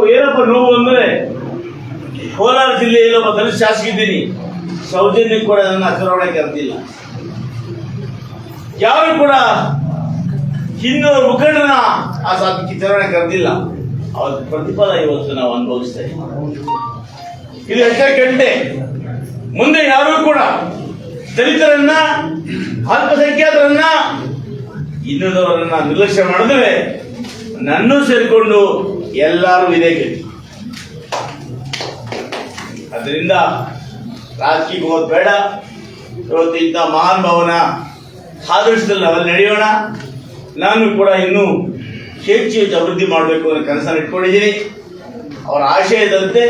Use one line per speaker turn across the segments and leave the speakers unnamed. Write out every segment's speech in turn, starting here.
ಏನಪ್ಪ ನೋವು ಅಂದ್ರೆ? ಕೋಲಾರ ಜಿಲ್ಲೆಯಲ್ಲಿ ಒಬ್ಬ ದಲಿತ ಶಾಸಕಿದ್ದೀನಿ. ಸೌಜನ್ಯ ಕೂಡ ನನ್ನ ಚುನಾವಣೆ ಕರೆದಿಲ್ಲ ಯಾರು ಕೂಡ ಹಿಂದೂ ಮುಖಂಡನ ಆ ಸಾಧಕಿ ಚುನಾವಣೆ ಕರೆದಿಲ್ಲ ಅವ್ರ ಪ್ರತಿಫಲ ಇವತ್ತು ನಾವು ಅನುಭವಿಸ್ತಾ ಇದ್ದೀವಿ. ಇದು ಎಷ್ಟೇ ಗಂಟೆ ಮುಂದೆ ಯಾರು ಕೂಡ ದಲಿತರನ್ನ, ಅಲ್ಪಸಂಖ್ಯಾತರನ್ನ ಇನ್ನದವರನ್ನ ನಿರ್ಲಕ್ಷ್ಯ ಮಾಡಿದ್ರೆ ನನ್ನೂ ಸೇರಿಕೊಂಡು ಎಲ್ಲರೂ ಇದೇ ಗೆದ್ದು ಅದರಿಂದ ರಾಜಕೀಯ ಹೋದ್ ಬೇಡ. ಇವತ್ತು ಇಂಥ ಮಹಾನ್ ಭಾವನ. ಆದರ್ಶದಲ್ಲಿ ನಾವೆಲ್ಲ ನಡೆಯೋಣ. ನಾನು ಕೂಡ ಇನ್ನೂ ಹೆಚ್ಚು ಹೆಚ್ಚು ಅಭಿವೃದ್ಧಿ ಮಾಡಬೇಕು ಅನ್ನೋ ಕನಸನ್ನು ಇಟ್ಕೊಂಡಿದ್ದೀನಿ. ಅವರ ಆಶಯದಂತೆ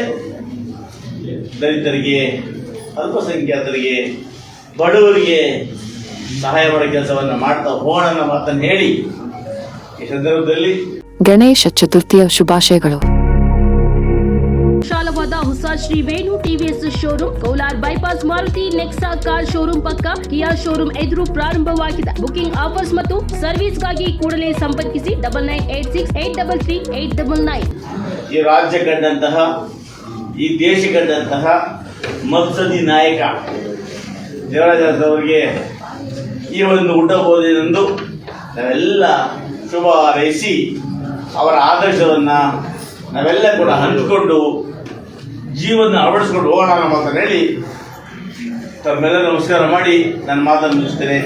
ದಲಿತರಿಗೆ, ಅಲ್ಪಸಂಖ್ಯಾತರಿಗೆ, ಬಡವರಿಗೆ ಸಹಾಯ ಮಾಡೋ ಕೆಲಸವನ್ನು ಮಾಡ್ತಾ ಹೋಗೋಣ ಮಾತನ್ನು ಹೇಳಿ ಈ ಸಂದರ್ಭದಲ್ಲಿ
ಗಣೇಶ ಚತುರ್ಥಿಯ ಶುಭಾಶಯಗಳು.
ವಿಶಾಲವಾದ ಹೊಸ Shri Venu TVS showroom Kolar bypass Maruti Nexa car showroom ಪಕ್ಕ ಕಿಯಾ ಶೋರೂಮ್ ಎದುರು ಪ್ರಾರಂಭವಾಗಿದೆ. ಬುಕಿಂಗ್ ಆಫರ್ಸ್ ಮತ್ತು ಸರ್ವಿಸ್ಗಾಗಿ ಕೂಡಲೇ ಸಂಪರ್ಕಿಸಿ double nine eight six eight double three eight double nine.
ಈ ರಾಜ್ಯ ಕಂಡಂತಹ ಈ ದೇಶ ಕಂಡಂತಹ ಮತ್ಸದಿ ನಾಯಕ ದೇವರಾಜ ಅವರಿಗೆ ಈ ಒಂದು ಹುಟ್ಟಬಹುದೇನೆಂದು ನಾವೆಲ್ಲ ಶುಭ ಹಾರೈಸಿ ಅವರ ಆದರ್ಶವನ್ನು ನಾವೆಲ್ಲ ಕೂಡ ಹಂಚಿಕೊಂಡು ಜೀವನ ಅಳವಡಿಸ್ಕೊಂಡು ಹೋಗೋಣ ಅನ್ನೋ ಮಾತನ್ನು ಹೇಳಿ. ತಮ್ಮೆಲ್ಲ ನಮಸ್ಕಾರ ಮಾಡಿ, ನನ್ನ ಮಾತನ್ನು ಮುಗಿಸ್ತೇನೆ.